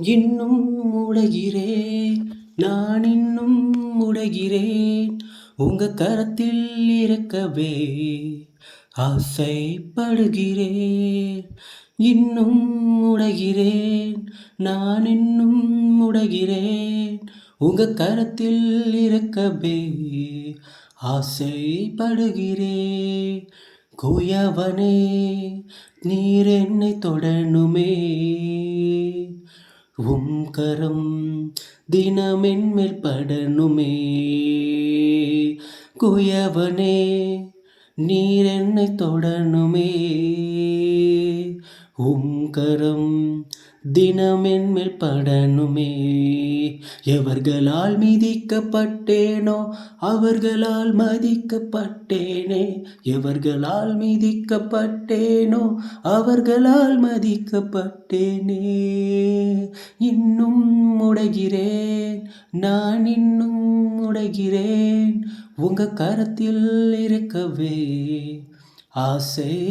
இன்னும் உடைகிறேன் நான் இன்னும் உடைகிறேன் உங்க கரத்தில் இருக்கவே ஆசைப்படுகிறேன். இன்னும் உடைகிறேன் நான் இன்னும் உடைகிறேன் உங்க கரத்தில் இருக்கவே ஆசைப்படுகிறேன். குயவனே நீர் என்னை தொடணுமே. உம் கரம் தினமென்மேல் படனுமே. குயவனே நீர் என்னை தொடணுமே உம் கரம் தினமென்மேல் படனுமே. எவர்களால் மிதிக்கப்பட்டேனோ அவர்களால் மதிக்கப்பட்டேனே. எவர்களால் மிதிக்கப்பட்டேனோ அவர்களால் மதிக்கப்பட்டேனே. இன்னும் உடைகிறேன் நான் இன்னும் உடைகிறேன் உங்க கரத்தில் இருக்கவே ஆசைப்படுகிறேன்.